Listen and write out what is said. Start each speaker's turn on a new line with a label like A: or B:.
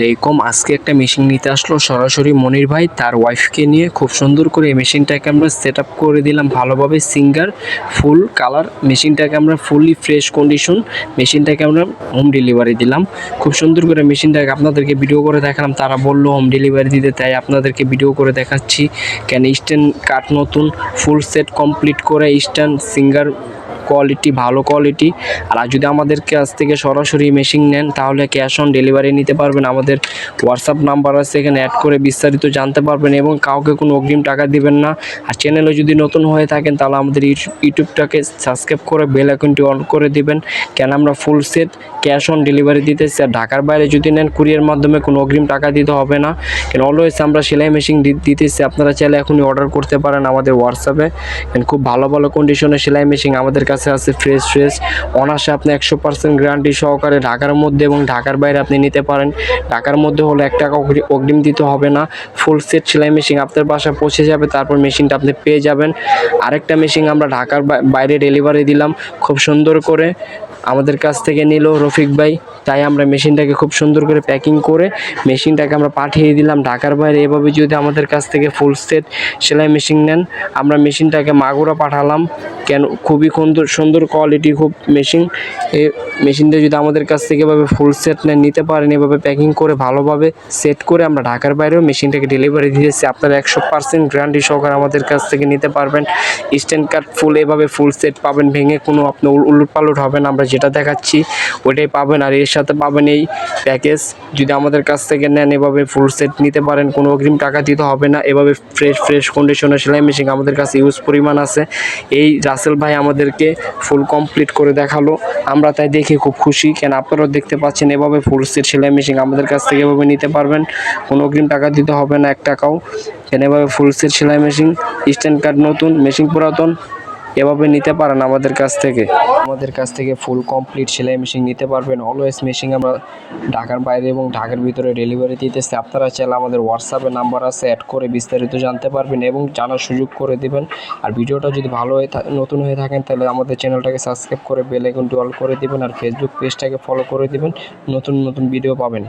A: লেকম আজকে একটা মেশিন নিতে আসলো। সরাসরি মনির ভাই তার ওয়াইফকে নিয়ে খুব সুন্দর করে এই মেশিনটাকে আমরা সেট করে দিলাম ভালোভাবে সিঙ্গার ফুল কালার মেশিনটাকে আমরা ফুললি ফ্রেশ কন্ডিশন মেশিনটাকে আমরা হোম ডেলিভারি দিলাম। খুব সুন্দর করে মেশিনটাকে আপনাদেরকে ভিডিও করে দেখালাম। তারা বলল হোম ডেলিভারি দিতে, তাই আপনাদেরকে ভিডিও করে দেখাচ্ছি। কেন স্ট্যান্ড কাট নতুন ফুল সেট কমপ্লিট করে স্ট্যান্ড সিঙ্গার কোয়ালিটি ভালো কোয়ালিটি আর যদি আমাদের কাছ থেকে সরাসরি মেশিন নেন, তাহলে ক্যাশ অন ডেলিভারি নিতে পারবেন। আমাদের হোয়াটসঅ্যাপ নাম্বার আছে, এখানে অ্যাড করে বিস্তারিত জানতে পারবেন এবং কাউকে কোনো অগ্রিম টাকা দিবেন না। আর চ্যানেলে যদি নতুন হয়ে থাকেন, তাহলে আমাদের ইউটিউব- ইউটিউবটাকে সাবস্ক্রাইব করে বেল আইকনটি অন করে দিবেন। কেন আমরা full set cash on delivery দিতেছি? আর ঢাকার বাইরে যদি নেন কুরিয়ার মাধ্যমে কোনো অগ্রিম টাকা দিতে হবে না। কেন অলওয়েজ আমরা সেলাই মেশিন দিতেছি, আপনারা চাইলে এখনই অর্ডার করতে পারেন আমাদের হোয়াটসঅ্যাপে খুব ভালো ভালো কন্ডিশনের সেলাই মেশিন আমাদের কাছে আছে ফ্রেশ ফ্রেশ অনার্সে আপনি একশো পার্সেন্ট গ্যারান্টি সহকারে ঢাকার মধ্যে এবং ঢাকার বাইরে আপনি নিতে পারেন। ঢাকার মধ্যে হলে এক টাকা অগ্রি- অগ্রিম দিতে হবে না। ফুল সেট সেলাই মেশিন আপনার বাসায় পৌঁছে যাবে, তারপর মেশিনটা আপনি পেয়ে যাবেন। আরেকটা মেশিন আমরা ঢাকার বাইরে ডেলিভারি দিলাম, খুব সুন্দর করে। আমাদের কাছ থেকে নিল রফিক ভাই, তাই আমরা মেশিনটাকে খুব সুন্দর করে প্যাকিং করে মেশিনটাকে আমরা পাঠিয়ে দিলাম ঢাকার বাইরে। এভাবে যদি আমাদের কাছ থেকে ফুল সেট সেলাই মেশিন নেন, আমরা মেশিনটাকে মাগুরা পাঠালাম। কেন খুবই সুন্দর সুন্দর কোয়ালিটি খুব মেশিন এই মেশিনটা যদি আমাদের কাছ থেকে এভাবে ফুল সেট নেন, নিতে পারেন, এভাবে প্যাকিং করে ভালোভাবে সেট করে আমরা ঢাকার বাইরেও মেশিনটাকে ডেলিভারি দিয়েছি। আপনারা একশো পার্সেন্ট গ্যারান্টি সহকারে আমাদের কাছ থেকে নিতে পারবেন। স্ট্যান্ড কার্ড ফুল এভাবে ফুল সেট পাবেন, ভেঙে কোনো আপনার উলট পালট হবে না। আমরা যেটা দেখাচ্ছি, ওইটাই পাবেন। আর এর সাথে পাবেন এই প্যাকেজ যদি আমাদের কাছ থেকে নেন, এভাবে ফুল সেট নিতে পারেন, কোনো অগ্রিম টাকা দিতে হবে না। এভাবে ফ্রেশ ফ্রেশ কন্ডিশনের সেলাই মেশিন আমাদের কাছে ইউজ পরিমাণ আছে। এই রাসেল ভাই আমাদেরকে ফুল কমপ্লিট করে দেখাল। আমরা তাই দেখে খুব খুশি। কেন আপনারাও দেখতে পাচ্ছেন, এভাবে ফুল সেট সেলাই মেশিন আমাদের কাছ থেকে এভাবে নিতে পারবেন। কোনো অগ্রিম টাকা দিতে হবে না, এক টাকাও। কেন এভাবে ফুল সেট সেলাই মেশিন স্ট্যান্ড কার্ড নতুন মেশিন পুরাতন। এভাবে নিতে পারেন আমাদের কাছ থেকে। আমাদের কাছ থেকে ফুল কমপ্লিট সেলাই মেশিন নিতে পারবেন। অলওয়েজ মেশিন আমরা ঢাকার বাইরে এবং ঢাকার ভিতরে ডেলিভারি দিতেছি। আপনারা চাইলে আমাদের হোয়াটসঅ্যাপে নাম্বার আছে অ্যাড করে বিস্তারিত জানতে পারবেন এবং জানার সুযোগ করে দেবেন। আর ভিডিওটা যদি ভালো হয়ে থা- নতুন হয়ে থাকেন, তাহলে আমাদের চ্যানেলটাকে সাবস্ক্রাইব করে বেল আইকনটি অল করে দিবেন। আর ফেসবুক পেজটাকে ফলো করে দিবেন। নতুন নতুন ভিডিও পাবেন।